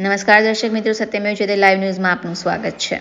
નમસ્કાર દર્શક મિત્રો સત્યમેવ જયતે લાઈવ ન્યૂઝમાં આપનું સ્વાગત છે.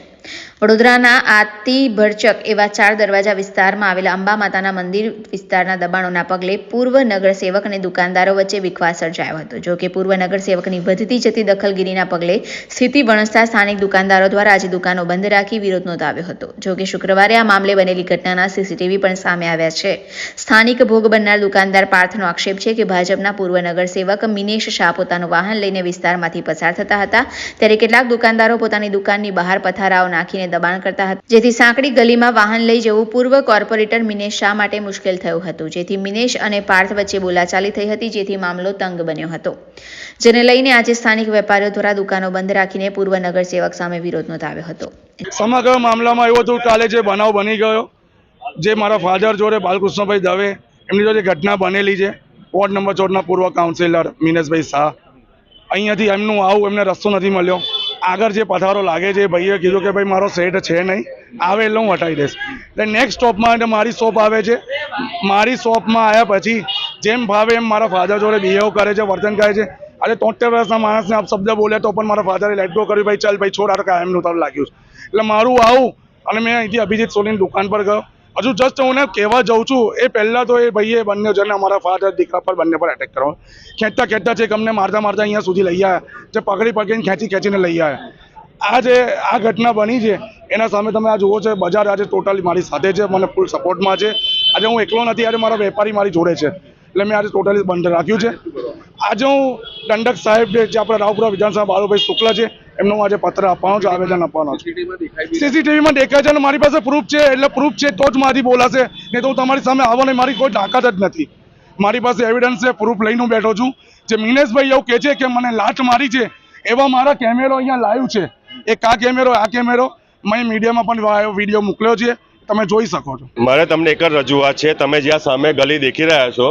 વડોદરાના આતી ભરચક એવા ચાર દરવાજા વિસ્તારમાં આવેલા અંબા માતાના મંદિર વિસ્તારના દબાણોના પગલે પૂર્વ નગરસેવક અને દુકાનદારો વચ્ચે વિખવાદ સર્જાયો હતો. જો કે પૂર્વ નગરસેવકની વધતી જતી દખલગીરીના પગલે સ્થિતિ વણસતા સ્થાનિક દુકાનદારો દ્વારા આજે દુકાનો બંધ રાખી વિરોધ નોંધાવ્યો હતો. જો કે શુક્રવારે આ મામલે બનેલી ઘટનાના સીસીટીવી પણ સામે આવ્યા છે. સ્થાનિક ભોગ બનનાર દુકાનદાર પાર્થનો આક્ષેપ છે કે ભાજપના પૂર્વ નગરસેવક મિનેશ શાહ પોતાનું વાહન લઈને વિસ્તારમાંથી પસાર થતા હતા. ત્યારે કેટલાક દુકાનદારો પોતાની દુકાનની બહાર પથારાઓ નાખીને દબાણ કરતા હતા. જેથી સાંકડી ગલીમાં વાહન લઈ જવું પૂર્વ કોર્પોરેટર મિનેશ શાહ માટે મુશ્કેલ થયું હતું. જેથી મિનેશ અને પાર્થ વચ્ચે બોલાચાલી થઈ હતી, જેથી મામલો તંગ બન્યો હતો. જેને લઈને આજે સ્થાનિક વેપારીઓ દ્વારા દુકાનો બંધ રાખીને પૂર્વ નગરસેવક સામે વિરોધ નોંધાવ્યો હતો. સમગ્ર મામલામાં એવું હતું કાલે જે બનાવ બની ગયો, જે મારા ફાધર જોડે બાલકૃષ્ણભાઈ દવે, એમની જોડે ઘટના બનેલી છે. વોર્ડ નંબર ચોરના પૂર્વ કાઉન્સિલર મિનેશભાઈ શાહ. અહીંયાથી એમનું આવું, એમને રસ્તો નથી મળ્યો. આગળ જે પથારો લાગે છે ભાઈએ કીધું કે ભાઈ, મારો સેટ છે નહીં, આવે એટલે હું હટાવી દઈશ. એટલે નેક્સ્ટ સ્ટોપમાં એટલે મારી શોપ આવે છે. મારી શોપમાં આવ્યા પછી જેમ ભાવે એમ મારા ફાધર જોડે બિહેવ કરે છે, વર્તન કરે છે. આજે તોતેર વર્ષના માણસને આપ શબ્દ બોલ્યા તો પણ મારા ફાધરે લેટ ગો કર્યું, ભાઈ, ચાલ, ભાઈ, છોડ, આ કાયમનું તારું લાગ્યું છે. એટલે મારું આવું અને મેં અહીંથી અભિજીત સોલીની દુકાન પર ગયો. હજુ જસ્ટ હું કહેવા જાઉં છું, એ પહેલાં તો એ ભાઈએ બંને જણને અમારા ફાધર દીકરા પર બંને પર એટેક કરવા ખેંચતા ખેંચતા છે અમને મારતા મારતા અહીંયા સુધી લઈ આવ્યા જે પકડી પકડીને ખેંચી ખેંચીને લઈ આવ્યા આ જે આ ઘટના બની છે, એના સામે તમે આ જુઓ છો, બજાર આજે ટોટલી મારી સાથે છે, મને ફૂલ સપોર્ટમાં છે. આજે હું એકલો નથી, આજે મારા વેપારી મારી જોડે છે. એટલે મેં આજે ટોટલી બંધ રાખ્યું છે. આજે હું દંડક સાહેબ જે આપણા રાવપુરા વિધાનસભા બાલુભાઈ શુક્લ છે, એમનો આજે પત્ર આપવાનો છું, આવેદન આપવાનો છું. સીસીટીવીમાં દેખાય છે અને મારી પાસે પ્રૂફ છે, એટલે પ્રૂફ છે તો જ મારી બોલાશે, નહીં તો હું તમારી સામે આવવાની મારી કોઈ તાકાત જ નથી. મારી પાસે એવિડન્સ છે પ્રૂફ લઈને હું બેઠો છું. જે મિનેશભાઈ એવું કહે છે કે મને લાટ મારી છે, એવા મારા કેમેરો અહીંયા લાઈવ છે. એક આ કેમેરો આ કેમેરો મેં મીડિયામાં પણ વીડિયો મોકલ્યો છે. તમે જોઈ શકો છો. મારે તમને એક જ રજૂઆત છે. તમે જ્યાં સામે ગલી દેખી રહ્યા છો,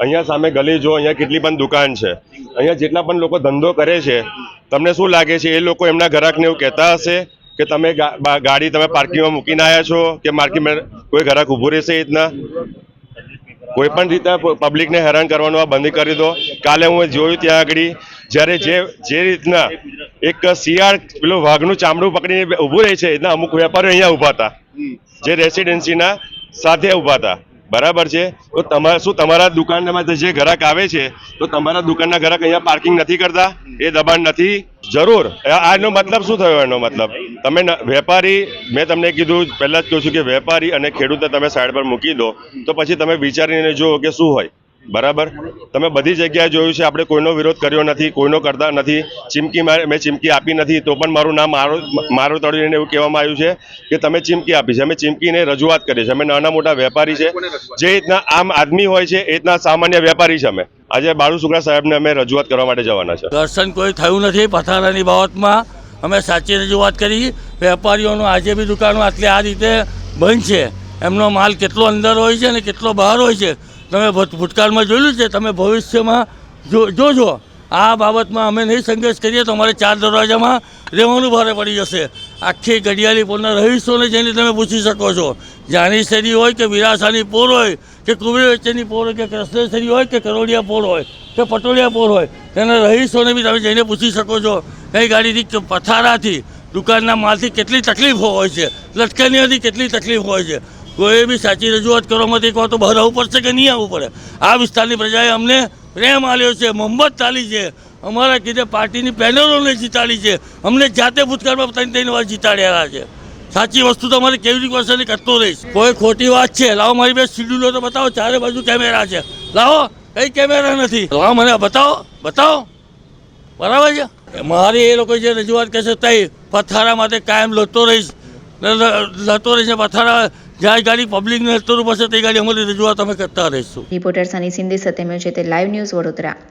અહીંયા સામે ગલી જો અહીંયા કેટલી પણ દુકાન છે. અહીંયા જેટલા પણ લોકો ધંધો કરે છે, તમને શું લાગે છે? એ લોકો એમના ગ્રાહકને એવું કહેતા હશે કે તમે ગાડી તમે પાર્કિંગમાં મૂકીને આવ્યા છો, કે માર્કેટમાં કોઈ ગ્રાહક ઊભું રહેશે એ રીતના? કોઈ પણ રીતે પબ્લિકને હેરાન કરવાનું આ બંધ કરી દો. કાલે હું જોયું ત્યાં આગળ, જ્યારે જે જે રીતના એક શિયાળ પેલું વાઘનું ચામડું પકડીને ઊભું રહે છે, એના અમુક વેપારીઓ અહીંયા ઊભા હતા. જે રેસિડેન્સીના સાથે ઊભા હતા. બરાબર છે? તો તમારે શું તમારા દુકાનમાં જે ગ્રાહક આવે છે, તો તમારા દુકાનના ગ્રાહક અહીંયા પાર્કિંગ નથી કરતા? એ દબાણ નથી? જરૂર. આનો મતલબ શું થયો એનો મતલબ? તમે વેપારી, મેં તમને કીધું, પહેલાં જ કહું છું કે વેપારી અને ખેડૂતને તમે સાઈડ પર મૂકી દો, તો પછી તમે વિચારીને જુઓ કે શું હોય. બરાબર? તમે બધી જગ્યાએ જોયું છે આપણે કોઈનો વિરોધ કર્યો નથી કોઈનો કરતા નથી. ચીમકી મારે મેં ચીમકી આપી નથી તો પણ મારું નામ મારો મારો તળીને એવું કહેવામાં આવ્યું છે કે તમે ચીમકી આપી છે. અમે ચીમકીને રજૂઆત કરી છે અમે નાના મોટા વેપારી છે. જે રીતના આમ આદમી હોય છે એ રીતના સામાન્ય વેપારી છે અમે. આજે બાળુ સુગરા સાહેબને અમે રજૂઆત કરવા માટે જવાના છે. દર્શન કોઈ થયું નથી પથારાની બાબતમાં. અમે સાચી રજૂઆત કરી. વેપારીઓનું આજે બી દુકાનો આટલી આ રીતે બંધ છે. એમનો માલ કેટલો અંદર હોય છે ને કેટલો બહાર હોય છે. તમે ભૂતકાળમાં જોયેલું છે, તમે ભવિષ્યમાં જો જોજો. આ બાબતમાં અમે નહીં સંઘર્ષ કરીએ તો અમારે ચાર દરવાજામાં રહેવાનું ભારે પડી જશે. આખી ઘડિયાળી પોરના રહીશોને જઈને તમે પૂછી શકો છો. જાની શેરી હોય કે વિરાસાની પોર હોય, કે કુબરી વચ્ચેની પોર હોય, કે કૃષ્ણેશ્વરી હોય, કે કરોડિયા પોર હોય, કે પટોળિયા પોર હોય, તેના રહીશોને બી તમે જઈને પૂછી શકો છો. કઈ ગાડીથી પથારાથી, દુકાનના માલથી કેટલી તકલીફો હોય છે લટકણીઓથી કેટલી તકલીફ હોય છે. કોઈ બી સાચી રજૂઆત કરવામાં એક તો બહાર આવવું પડશે કે નહીં આવવું પડે? આ વિસ્તારની પ્રજાએ અમને પ્રેમ આલ્યો છે, મોહમ્મદ તાલી છે. અમારા કીધે પાર્ટીની પેનલોને જીતાડી છે. અમને જાતે ભૂતકાળમાં ત્રણ ત્રણ વાર જીતાડ્યા છે. સાચી વસ્તુ તો અમારે કેવી રીતે વર્ષની કરતો રહીશ. કોઈ ખોટી વાત છે, લાવો મારી બે શિડ્યુલો તો બતાવો, ચારે બાજુ કેમેરા છે. લાવો, કઈ કેમેરા નથી. લાવો મને, બતાવો બતાવો. બરાબર છે? મારી એ લોકો જે રજૂઆત કરશે તઈ પથારા માટે કાયમ લડતો રહીશ. લડતો રહીશ પથારા જ્યાં ગાડી પબ્લિકને લડતું પડશે, તે ગાડી અમારી રજૂઆત અમે કરતા રહીશું. રિપોર્ટર સની સિંધે સત્યમેવ તે લાઈવ ન્યૂઝ વડોદરા.